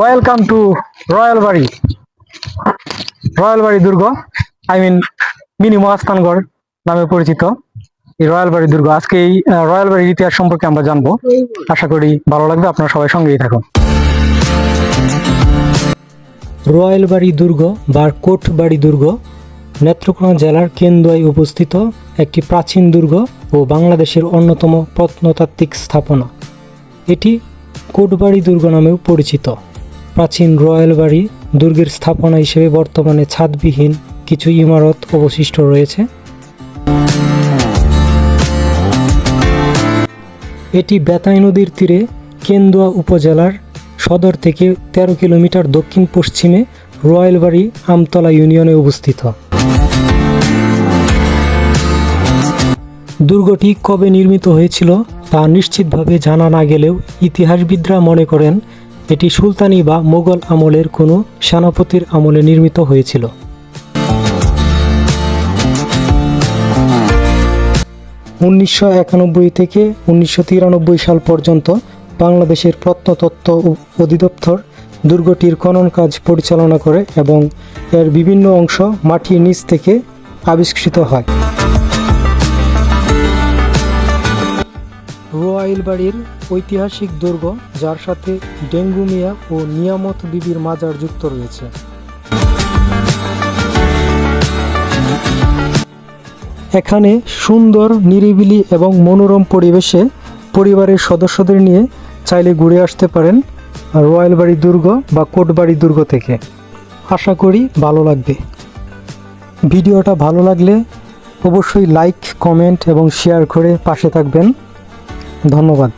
Welcome to royal বাড়ি royal বাড়ি দুর্গ আই মিন মিনি মহাস্থানগড় নামে পরিচিত। এই রয়্যাল বাড়ি দুর্গ আজকে এই রয়্যাল বাড়ির ইতিহাস সম্পর্কে আমরা জানব। আশা করি ভালো লাগবে, আপনারা সবাই সঙ্গেই থাকুন। রয়্যাল বাড়ি দুর্গ বা কোটবাড়ি দুর্গ নেত্রকোনা জেলার কেন্দুয়ায় অবস্থিত একটি প্রাচীন দুর্গ ও বাংলাদেশের অন্যতম প্রত্নতাত্ত্বিক স্থাপনা। এটি কোটবাড়ি দুর্গ নামেও পরিচিত। প্রাচীন রয়্যাল বাড়ি দুর্গের স্থাপনা হিসেবে বর্তমানে ছাদবিহীন কিছু ইমারত অবশিষ্ট রয়েছে। এটি বেতাই নদীর তীরে কেন্দুয়া উপজেলার সদর থেকে তেরো কিলোমিটার দক্ষিণ পশ্চিমে রয়্যালবাড়ি আমতলা ইউনিয়নে অবস্থিত। দুর্গটি কবে নির্মিত হয়েছিল তা নিশ্চিতভাবে জানা না গেলেও ইতিহাসবিদরা মনে করেন, এটি সুলতানি বা মোগল আমলের কোনো সেনাপতির আমলে নির্মিত হয়েছিল। উনিশশো একানব্বই থেকে উনিশশো তিরানব্বই সাল পর্যন্ত বাংলাদেশের প্রত্নতত্ত্ব অধিদপ্তর দুর্গটির খনন কাজ পরিচালনা করে এবং এর বিভিন্ন অংশ মাটির নিচ থেকে আবিষ্কৃত হয়। রোয়াইল বাড়ির ঐতিহাসিক দুর্গ, যার সাথে ডেঙ্গু মিয়া ও নিয়ামত বিবির মাজার যুক্ত রয়েছে। এখানে সুন্দর, নিরিবিলি এবং মনোরম পরিবেশে পরিবারের সদস্যদের নিয়ে চাইলে ঘুরে আসতে পারেন রয়্যাল বাড়ি দুর্গ বা কোটবাড়ি দুর্গ থেকে। আশা করি ভালো লাগবে। ভিডিওটা ভালো লাগলে অবশ্যই লাইক, কমেন্ট এবং শেয়ার করে পাশে থাকবেন। ধন্যবাদ।